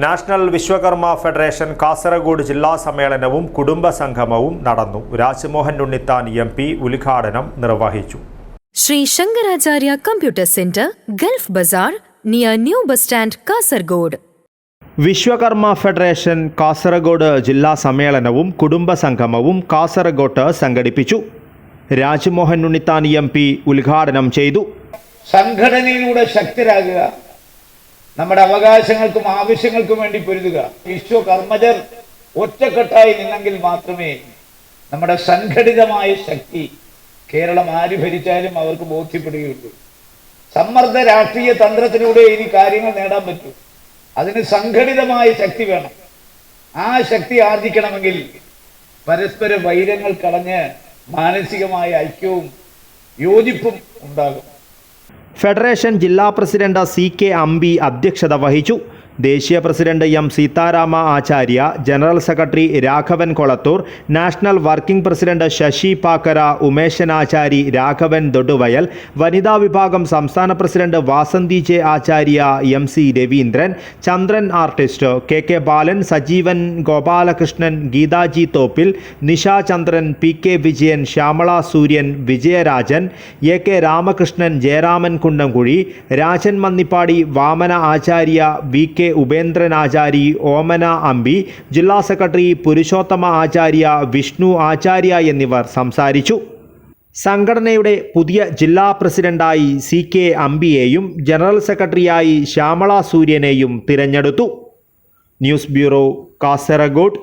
National Vishwakarma federation Kasaragod ജില്ലാ സമ്മേളനവും കുടുംബ സംഗമവും നടന്നു. രാജ്മോഹൻ ഉണ്ണിത്താൻ എം പി ഉദ്ഘാടനം നിർവഹിച്ചു. Sree Sankaracharya computer centre Gulf Bazaar near new bus stand Kasaragod. Vishwakarma federation Kasaragod ജില്ലാ സമ്മേളനവും കുടുംബ സംഗമവും കാസർഗോട്ട് സംഘടിപ്പിച്ചു. രാജ്മോഹൻ ഉണ്ണിത്താൻ എം പി ഉദ്ഘാടനം ചെയ്തു. സംഘടനയിലൂടെ ശക്തരാകുക. നമ്മുടെ അവകാശങ്ങൾക്കും ആവശ്യങ്ങൾക്കും വേണ്ടി പൊരുതുക. വിശ്വ കർമ്മജർ ഒറ്റക്കെട്ടായി നിന്നെങ്കിൽ മാത്രമേ നമ്മുടെ സംഘടിതമായ ശക്തി കേരളം ആര് ഭരിച്ചാലും അവർക്ക് ബോധ്യപ്പെടുകയുള്ളൂ. സമ്മർദ്ദ രാഷ്ട്രീയ തന്ത്രത്തിലൂടെ ഇനി കാര്യങ്ങൾ നേടാൻ പറ്റൂ. അതിന് സംഘടിതമായ ശക്തി വേണം. ആ ശക്തി ആർജിക്കണമെങ്കിൽ പരസ്പര വൈരങ്ങൾ കളഞ്ഞ് മാനസികമായ ഐക്യവും യോജിപ്പും ഉണ്ടാകും. ഫെഡറേഷൻ ജില്ലാ പ്രസിഡന്റ് സി കെ അമ്പി അധ്യക്ഷത വഹിച്ചു ദേശീയ president M Seetharama Acharya general secretary Raghavan Kolathur national working president Sasi Pakkara Umesan Achari Raghavan Doduvayal വനിതാ വിഭാഗം സംസ്ഥാന president Vasanthi J Acharya M C Raveendran Chandran artist K K Balan Sajeevan Gopalakrishnan Geethaji Thoppil Nisha Chandran P K Vijayan Shyamala Sooryan Vijayarajan A K Ramakrishnan Jayaraman Kundamkuzhi Rajan Mannippady Vamana Acharya V K Upendran Achari Omana Ambi ജില്ലാ secretary Purushothama ആചാര്യ വിഷ്ണു ആചാര്യ എന്നിവർ സംസാരിച്ചു. സംഘടനയുടെ പുതിയ ജില്ലാ പ്രസിഡന്റായി C K അമ്പിയെയും general സെക്രട്ടറിയായി ശ്യാമള സൂര്യനെയും തിരഞ്ഞെടുത്തു. News bureau Kasaragod.